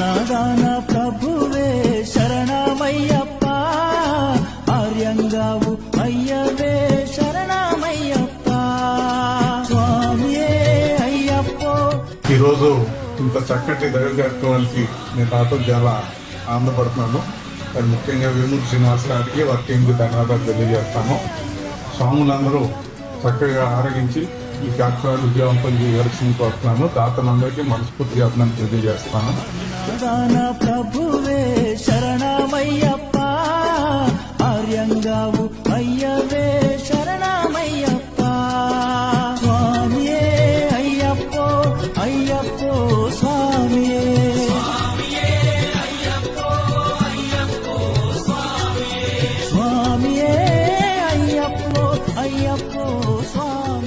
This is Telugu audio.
అన్నదాన ప్రభువే శరణమయ్యప్ప. ఆర్యంగావు అయ్యవే శరణమయ్యప్ప. స్వామియే అయ్యప్పో. ఈరోజు ఇంత చక్కటి దైవ కార్యక్రమానికి నేను రావడం చాలా ఆనందపడుతున్నాను మరి ముఖ్యంగా వేమూరు శ్రీనివాస గారికి వర్కింగ్ ధన్యవాదాలు తెలియజేస్తాను స్వాములందరూ చక్కగా ఆరగించి ఈ ప్లాట్ఫామ్ విజయవంతం చేయవలసింది కోరుతున్నాను తాతలందరికీ మనస్ఫూర్తిగా అభినందన తెలియజేస్తాను ప్రభువే శరణమయ్యప్ప అయ్యవే శరణమయ్యప్ప. స్వామియే అయ్యప్పో అయ్యప్పో స్వామియే. అయ్యప్పో అయ్యప్పో స్వామి